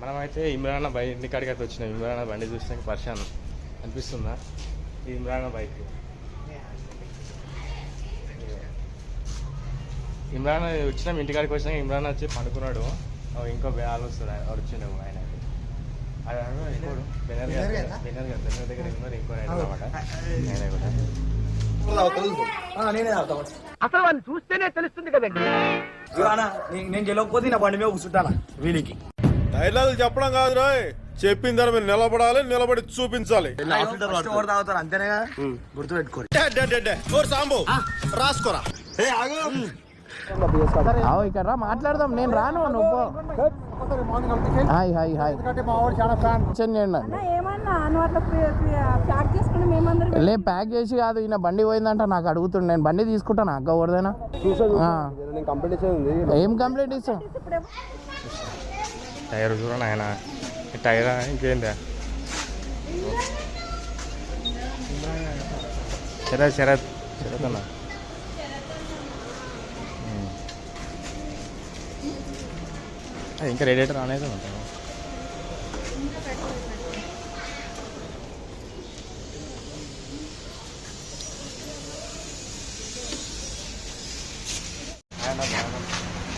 మనమైతే ఇమ్రాన్ బై ఇంటి కాడికి అయితే వచ్చినాం ఇమ్రాన్ బండి చూస్తే పరిశాన్ అనిపిస్తుందా? ఈ ఇమ్రాన్ బైక్. ఇమ్రాన్ వచ్చినాం ఇంటికాడికి వచ్చినాక ఇమ్రాన్ వచ్చి పండుకున్నాడు. ఇంకో ఆలు వస్తాడు వచ్చిండు ఆయన. ఇంకోడు. బెనర్ గారు బెనర్ గారు? బెనర్ దగ్గర ఉన్నారు ఇంకో ఆయన కూడా. అసలు వాళ్ళు చూస్తేనే తెలుస్తుంది కదండి. నేను గెలవకపోతే నా బండి మీద కూర్చుంటానా? వీలికి డైలాగులు చెప్పడం కాదు రాయ్. చెప్పిన దాని మీద నిలబడాలి నిలబడి చూపించాలి. ఫస్ట్ ఎవరు తాగుతారు? అంతేనేగా? గుర్తు పెట్టుకోండి డే, డే, డే, డే. ఓ సాంబు రాసుకోరా. ఇక్కడ రా మాట్లాడదాం. నేను రాను నువ్వు హాయ్ హాయ్ హాయ్. లే ప్యాక్ చేసి కాదు ఈయన బండి పోయిందంట నాకు అడుగుతుండే. నేను బండి తీసుకుంటాను? అక్క ఎవరిదైనా? ఏం కంప్లైంట్ ఇస్తాం ఇప్పుడే టైర్ చూడండి ఆయన ఈ టైరా ఇంకేందా శరత్ శరత్ శరత్ అన్న ఉమ్. అది ఇంకా రేడియేటర్ అనేది ఉంటాను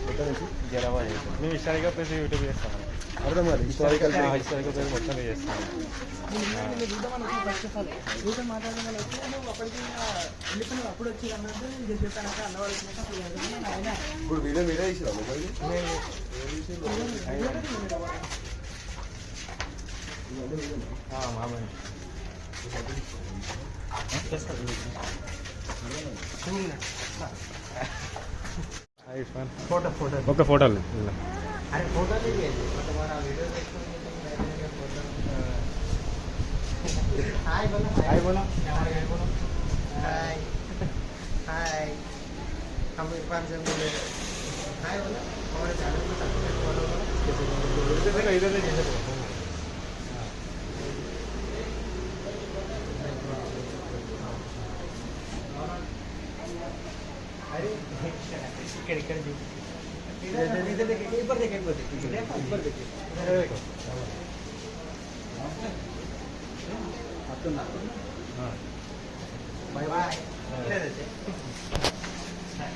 నాకు జరాబాద్ మేము హిస్టారికల్ ప్లేస్ యూట్యూబ్ చేస్తాను అర్థం కాదు హిస్టారికల్ హిస్టారికల్ ప్లేస్ మొత్తం చేస్తాను ఇప్పుడు వీడియో మీరే ఇచ్చిరా మామూలు फ़ोटो फ़ोटो ओके फ़ोटो ले अरे फ़ोटो लीजिए तुम्हारा वीडियो देखते हाय बोलो हाय बोलो हाय हाय हम इरफान से बोले हाय बोलो हमारे चैनल को सब्सक्राइब करो इधर देखो इधर देखो अरे इधर इधर इधर देख एक बार देख एक बार देख एक बार देख। आप तो ना। हाँ। Bye bye. हाँ।